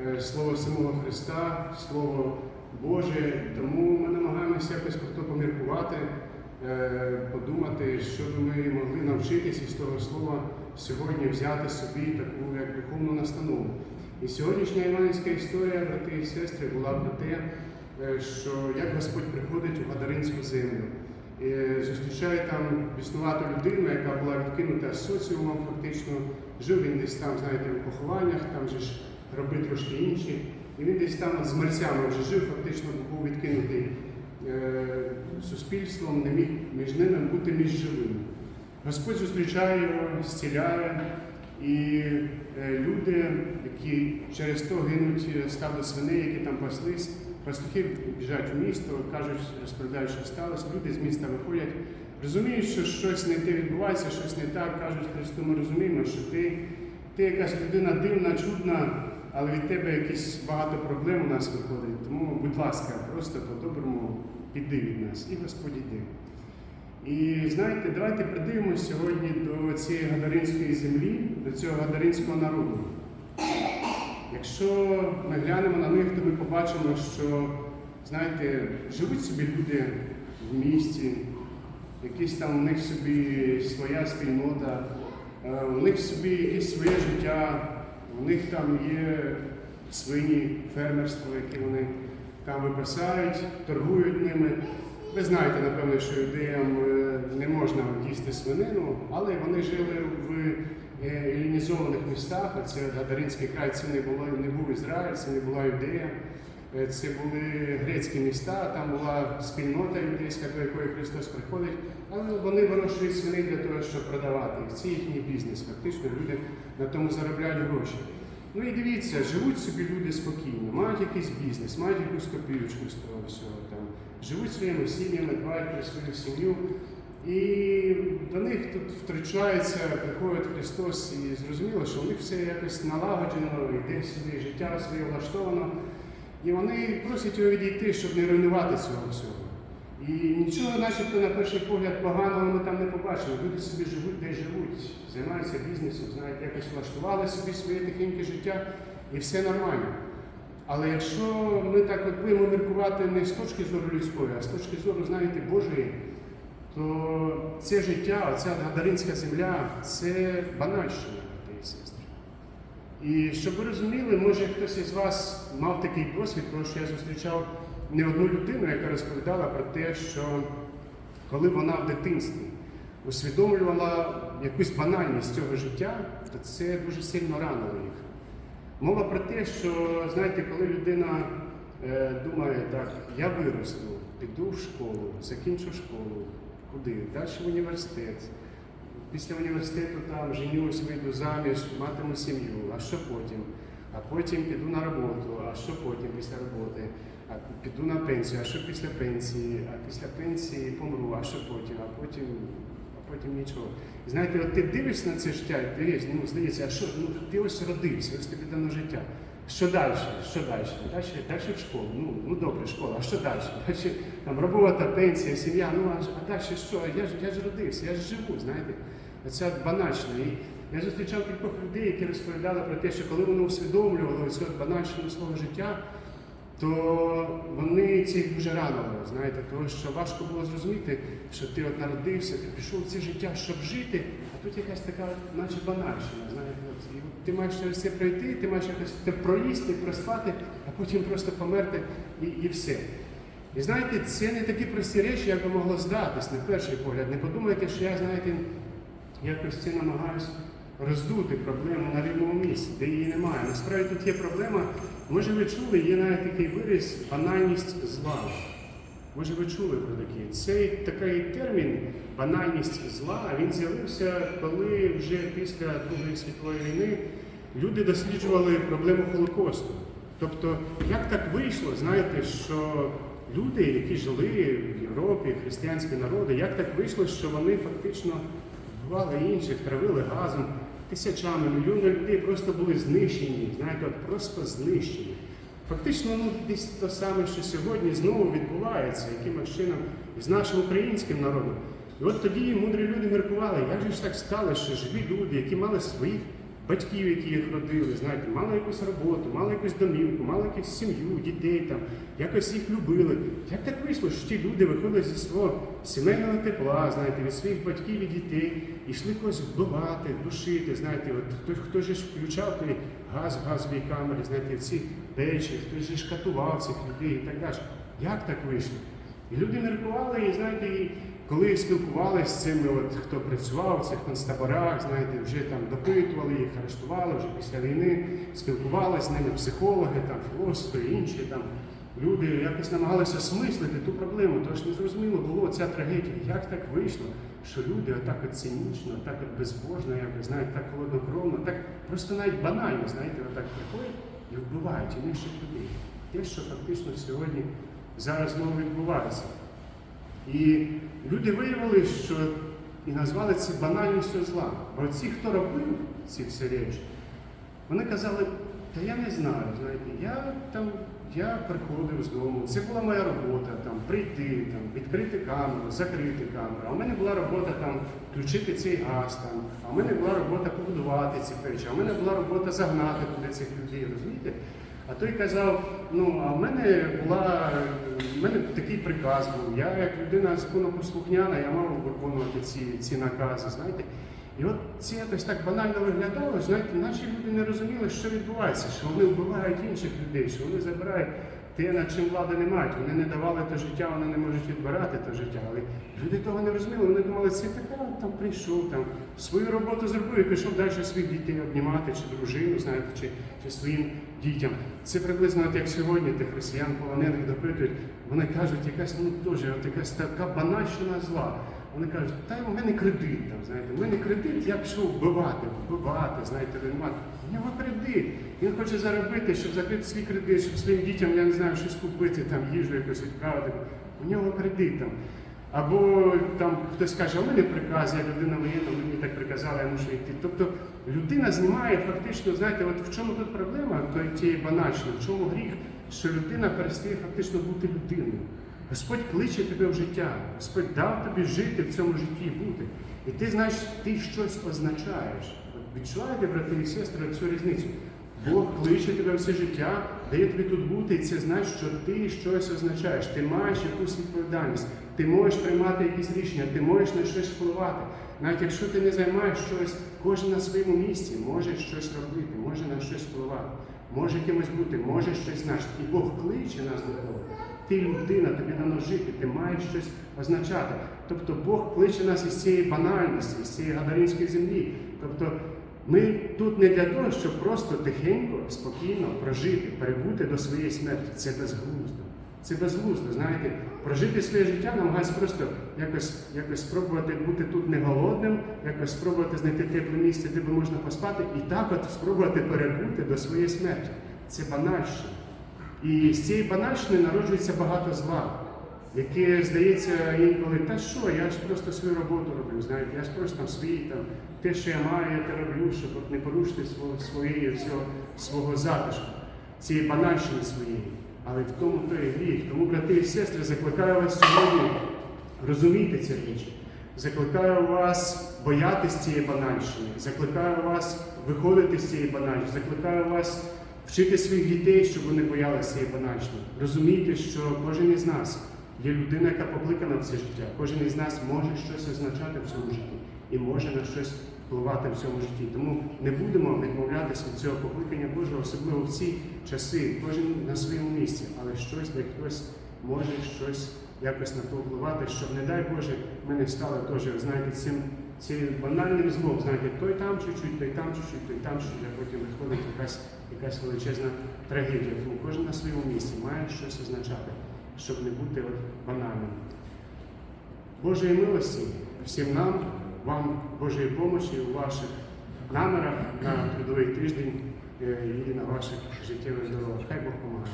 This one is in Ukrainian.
Е, Слово самого Христа, Слово Боже. Тому ми намагаємося якось хто поміркувати, е, подумати, що би ми могли навчитись із того слова сьогодні взяти собі таку як духовну настанову. І сьогоднішня іванівська історія, брати і сестри, була про те, е, що як Господь приходить у Гадаринську землю. І зустрічає там біснувату людину, яка була відкинута соціумом, фактично. Жив він десь там, знаєте, у похованнях, там же ж роби трошки інші. І він десь там з мерцями вже жив, фактично був відкинутий е, суспільством, не міг між ними бути між живими. Господь зустрічає його, зціляє, і е, люди, які через то гинуть е, стадо свиней, які там паслись, пастухи біжать у місто, кажуть, розповідають, що сталося. Люди з міста виходять, розуміють, що щось не те відбувається, щось не так. кажуть Христу, ми розуміємо, що ти, ти якась людина дивна, чудна, але від тебе якісь багато проблем у нас виходить. Тому, будь ласка, просто по-доброму піди від нас. І Господь іде. І знаєте, давайте придивимося сьогодні до цієї Гадаринської землі, до цього Гадаринського народу. Якщо ми глянемо на них, то ми побачимо, що, знаєте, живуть собі люди в місті, якісь там у них собі своя спільнота, е, у них собі якесь своє життя, у них там є свині, фермерство, які вони там випасають, торгують ними. Ви знаєте, напевно, що юдеям е, не можна їсти свинину, але вони жили в елінізованих містах. Це Гадаринський край, це не було не був Ізраїль, це не була Юдея. Е, Це були грецькі міста, там була спільнота юдейська, до якої Христос приходить, але вони вирощують свиней для того, щоб продавати їх. Це їхній бізнес. Фактично люди на тому заробляють гроші. Ну і дивіться, живуть собі люди спокійно, мають якийсь бізнес, мають якусь копійочку з того всього там, живуть своїми сім'ями, дбають про свою сім'ю. І до них тут втручається, приходить Христос, і зрозуміло, що у них все якось налагоджено, йде собі життя своє влаштовано. І вони просять його відійти, щоб не руйнувати цього всього. І нічого, начебто, на перший погляд поганого ми там не побачимо. Люди собі живуть, де живуть, займаються бізнесом, знають, якось влаштували собі своє тихеньке життя, і все нормально. Але якщо ми так от будемо міркувати не з точки зору людської, а з точки зору, знаєте, Божої, то це життя, оця Гадаринська земля, це банальщина. І щоб ви розуміли, може хтось із вас мав такий досвід, тому що я зустрічав не одну людину, яка розповідала про те, що коли вона в дитинстві усвідомлювала якусь банальність цього життя, то це дуже сильно ранило їх. Мова про те, що, знаєте, коли людина е, думає, так, я виросту, піду в школу, закінчу школу, куди? Далі в університет. Після університету там женюсь, вийду заміж, матиму сім'ю, а що потім? А потім піду на роботу, а що потім після роботи? А піду на пенсію, а що після пенсії, а після пенсії помру, а що потім, а потім, а потім нічого. Знаєте, от ти дивишся на це життя, і дивиш, ну здається, а що, ну ти ось родився, ось тобі дано життя. Що далі? Що далі? Далі, далі в школу. Ну, ну добре, школа, а що далі? Далі там робота, пенсія, сім'я, ну а, а далі що? Я ж, я ж родився, я ж живу, знаєте. Оця банальщина. І я зустрічав кількох людей, які розповідали про те, що коли вони усвідомлювали цю банальщину свого життя, то вони це їх дуже ранило, знаєте, тому що важко було зрозуміти, що ти от народився, ти пішов в це життя, щоб жити, а тут якась така, наче банальщина, знаєте, і ти маєш через це пройти, ти маєш якось це проїсти, проспати, а потім просто померти і, і все. І знаєте, це не такі прості речі, як би могло здатись на перший погляд. Не подумайте, що я, знаєте, якось це намагаюся роздути проблему на рівному місці, де її немає. Насправді тут є проблема. Може ви чули, є навіть такий вираз банальність зла. Може ви чули про такий? Цей такий термін банальність зла, він з'явився, коли вже після Другої світової війни люди досліджували проблему Холокосту. Тобто, як так вийшло, знаєте, що люди, які жили в Європі, християнські народи, як так вийшло, що вони фактично вбивали інших, травили газом тисячами, мільйони людей просто були знищені, знаєте, просто знищені. Фактично, ну десь те саме, що сьогодні знову відбувається якимось чином з нашим українським народом. І от тоді мудрі люди міркували, як же ж так сталося, що живі люди, які мали своїх батьків, які їх родили, знаєте, мали якусь роботу, мали якусь домівку, мали якусь сім'ю, дітей там, якось їх любили. Як так вийшло, що ті люди виходили зі свого сімейного тепла, знаєте, від своїх батьків і дітей, і йшли когось вбивати, душити, знаєте, от хто, хто ж включав той газ в газовій камері, знаєте, ці печі, хтось ж катував цих людей і так далі. Як так вийшло? І люди міркували, і знаєте, і коли спілкувалися з цими, от, хто працював в цих концтаборах, знаєте, вже там допитували їх, арештували вже після війни, спілкувалися з ними психологи, там, філософи, інші там люди якось намагалися осмислити ту проблему, тож не зрозуміло було ця трагедія. Як так вийшло, що люди отак от цинічно, так от безбожно, якось, знаєте, так холоднокровно, так просто навіть банально, знаєте, отак приходять і вбивають і нищать людей. Те, що фактично сьогодні зараз знову відбувається. І люди виявили, що і назвали це банальністю зла. Бо ці, хто робив ці всі речі, вони казали, та я не знаю, знаєте, я там я приходив з дому, це була моя робота, там, прийти, там, відкрити камеру, закрити камеру. А в мене була робота там, включити цей газ, там, а в мене була робота побудувати ці печі, а в мене була робота загнати туди цих людей, розумієте? А той казав, ну а в мене була в мене такий приказ був. Я як людина законопослухняна, я мав виконувати ці, ці накази, знаєте. І от це якось так банально виглядало, знаєте, наші люди не розуміли, що відбувається, що вони вбивають інших людей, що вони забирають те, над чим влади не мають. Вони не давали те життя, вони не можуть відбирати те життя. Але люди того не розуміли. Вони думали, така там прийшов, там свою роботу зробив і пішов далі своїх дітей обнімати, чи дружину, знаєте, чи, чи своїм дітям. Це приблизно от як сьогодні тих росіян полонених допитують. Вони кажуть, якась ну теж от якась така банальщина зла. Вони кажуть, та у мене кредит, там, знаєте, у мене кредит, я пішов вбивати, вбивати, знаєте, руйнувати. У нього кредит. Він хоче заробити, щоб закрити свій кредит, щоб своїм дітям, я не знаю, щось купити, там, їжу якусь відправити. У нього кредит там. Або там хтось каже, у мене приказ, я людина воєнна, мені так приказали, я мушу йти. Тобто людина знімає фактично, знаєте, от в чому тут проблема то тієї банальщини, в чому гріх, що людина перестає фактично бути людиною. Господь кличе тебе в життя, Господь дав тобі жити в цьому житті бути. І ти знаєш, ти щось означаєш. Відчуваєте, брати і сестри, цю різницю? Бог кличе тебе все життя, дає тобі тут бути, і це значить, що ти щось означаєш. Ти маєш якусь відповідальність, ти можеш приймати якісь рішення, ти можеш на щось впливати. Навіть якщо ти не займаєш щось, кожен на своєму місці може щось робити, може на щось впливати, може кимось бути, може щось значити. І Бог кличе нас до того. Ти людина, тобі дано жити, ти маєш щось означати. Тобто Бог кличе нас із цієї банальності, з цієї гадаринської землі. Тобто ми тут не для того, щоб просто тихенько, спокійно прожити, перебути до своєї смерті. Це безглуздо. Це безглуздо, знаєте, прожити своє життя, намагатися просто якось, якось спробувати бути тут не голодним, якось спробувати знайти тепле місце, де би можна поспати, і так от спробувати перебути до своєї смерті. Це банальщина. І з цієї банальщини народжується багато зла, яке здається інколи, та що, я ж просто свою роботу роблю, знаєте, я ж просто там свій там, те, що я маю, я те роблю, щоб не порушити свого, своєї, цього, свого затишку, цієї банальщини своєї. Але в тому то і гріх. Тому, брати і сестри, закликаю вас сьогодні розуміти ці речі. Закликаю вас боятися цієї банальщини, закликаю вас виходити з цієї банальщини, закликаю вас вчити своїх дітей, щоб вони боялися цієї банальщини. Розумійте, що кожен із нас є людина, яка покликана в це життя. Кожен із нас може щось означати в цьому житті і може на щось впливати в цьому житті. Тому не будемо відмовлятися від цього покликання Божого, особливо в ці часи, кожен на своєму місці, але щось для хтось може щось якось на то впливати, щоб, не дай Боже, ми не стали теж, знаєте, цим цим банальним злом, знаєте, той там чуть-чуть, той там чуть-чуть, той там чуть-чуть, а потім виходить якась, якась величезна трагедія. Тому кожен на своєму місці має щось означати, щоб не бути от банальним. Божої милості всім нам, вам Божої помочі у ваших намірах на трудовий тиждень е, і на ваших життєвих дорогах. Хай Бог допомагає.